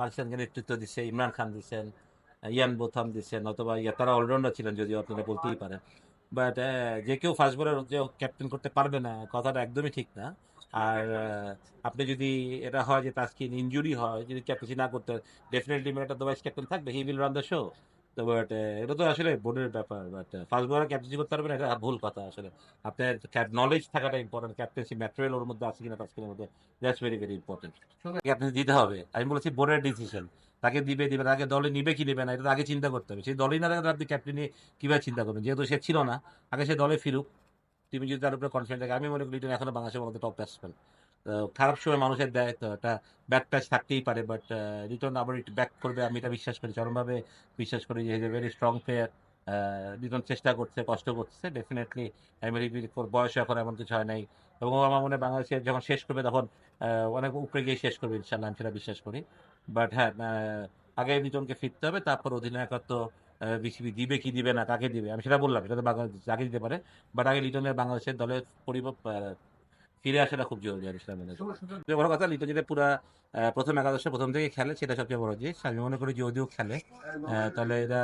পাকিস্তানকে নেতৃত্ব দিচ্ছে ইমরান খান দিচ্ছেন ইয়ান বোথাম দিচ্ছেন অথবা ইয়া তারা অলরাউন্ডার ছিলেন যদিও আপনারা বলতেই পারেন। বাট যে কেউ ফার্স্ট বলার যে ক্যাপ্টেন করতে পারবে না কথাটা একদমই ঠিক না। আর আপনি যদি এটা হয় যে তাস্কিন ইনজুরি হয় যদি ক্যাপ্টেন্সি না করতে ডেফিনেটলি একটা তো ক্যাপ্টেন থাকবে he will run the show তো বাট। এটা তো আসলে বোর্ডের ব্যাপার বাট ফার্স্ট বলার ক্যাপ্টেন্সি করতে পারবে না এটা ভুল কথা আসলে। আপনার নলেজ থাকাটা ইম্পর্টেন্ট ক্যাপ্টেন্সি ম্যাটেরিয়াল ওর মধ্যে আছে কিনা তাস্কিনের মধ্যে that's very very important captaincy দিতে হবে। আমি বলেছি বোর্ডের ডিসিশন তাকে দিবে দিবে আগে দলে নিবে কি নেবে না এটা আগে চিন্তা করতে হবে। সেই দলই না থাকলে আপনি ক্যাপ্টেন নিয়ে কীভাবে চিন্তা করবেন? যেহেতু সে ছিল না আগে সে দলে ফিরুক। তুমি যদি তার উপরে কনফিডেন্ট থাকে আমি মনে করি এখনও বাংলাদেশের মধ্যে টপ ব্যাটসম্যান খারাপ সময় মানুষের দেয় একটা ব্যাট প্যাচ থাকতেই পারে বাট লিটন আবার একটু ব্যাক করবে আমি এটা বিশ্বাস করি। চরমভাবে বিশ্বাস করি যে ভেরি স্ট্রং প্লেয়ার লিটন চেষ্টা করছে কষ্ট করছে ডেফিনেটলি আমি বয়স এখন এমন কিছু হয় নাই। এবং আমার মনে হয় বাংলাদেশে যখন শেষ করবে তখন অনেক উপরে গিয়ে শেষ করবে ইনশাল্লাহ আমি সেটা বিশ্বাস করি। বাট হ্যাঁ আগে লিটনকে ফিরতে হবে তারপর অধিনায়কত্ব বিসিবি দিবে কি দিবে না কাকে দিবে? আমি সেটা বললাম সেটা তো বাংলাদেশ যাকে দিতে পারে বাট আগে লিটনের বাংলাদেশের দলের পরিব আহ, ফিরে আসাটা খুব জরুরি আর ইসলামের সবচেয়ে বড় কথা লিটন যেটা পুরা প্রথম একাদশে প্রথম থেকে খেলে সেটা সবচেয়ে বড় জিনিস। আমি মনে করি যদিও খেলে তাহলে এরা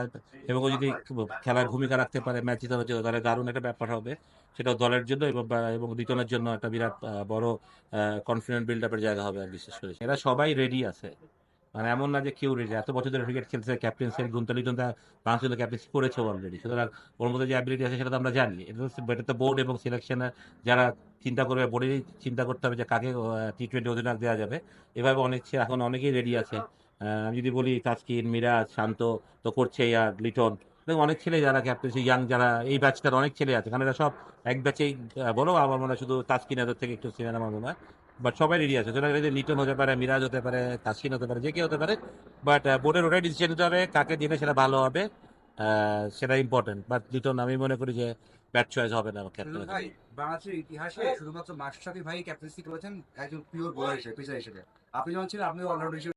এবং যদি খেলার ভূমিকা রাখতে পারে ম্যাচ জিতানোর হচ্ছে তাহলে দারুণ একটা ব্যাপার হবে। সেটা দলের জন্য এবং এবং লিটনের জন্য একটা বিরাট বড় কনফিডেন্ট বিল্ড আপের জায়গা হবে আর বিশেষ করে। এরা সবাই রেডি আছে। মানে এমন না যে কেউ রেডি এত বছর ধরে ক্রিকেট খেলছে ক্যাপ্টেন্সি গুন্তলি গুন্তা তা বাংলাদেশের ক্যাপ্টেন্সি করেছে অলরেডি সুতরাং ওর মধ্যে যে অ্যাবিলিটি আছে সেটা তো আমরা জানি। এটা এটা তো বোর্ড এবং সিলেকশনে যারা চিন্তা করবে বোর্ডেরই চিন্তা করতে হবে যে কাকে টি টোয়েন্টি অধিনায়ক দেওয়া যাবে। এভাবে অনেক এখন অনেকেই রেডি আছে। আমি যদি বলি তাজকিন, মিরাজ, শান্ত, তো করছে আর লিটন। অনেক ছেলে যারা ক্যাপ্টেন্সি ইয়াং যারা, এই ব্যাচটার অনেক ছেলে আছে। কারণ এরা সব এক ব্যাচেই বলো, আমার মনে হয় শুধু তাসকিন এদের থেকে একটু সিনেমা মনে হয় বাট সবাই রেডি আছে। এদের লিটন হতে পারে, মিরাজ হতে পারে, তাসকিন হতে পারে, যে কেউ হতে পারে। বাট বোর্ডের ওটাই ডিসিশন নিতে হবে, কাকে দিলে সেটা ভালো হবে সেটা ইম্পর্টেন্ট বাট লিটন আমি মনে করি যে ব্যাট চয়েস হবে না ক্যাপ্টেন ভাই, বাংলাদেশের ইতিহাসে শুধুমাত্র মাস্টাফি ভাই ক্যাপ্টেন্সি করেছেন একজন পিওর বোলার হিসেবে পেসার হিসেবে। আপনি যখন ছিলেন আপনি অলরাউন্ডার হিসেবে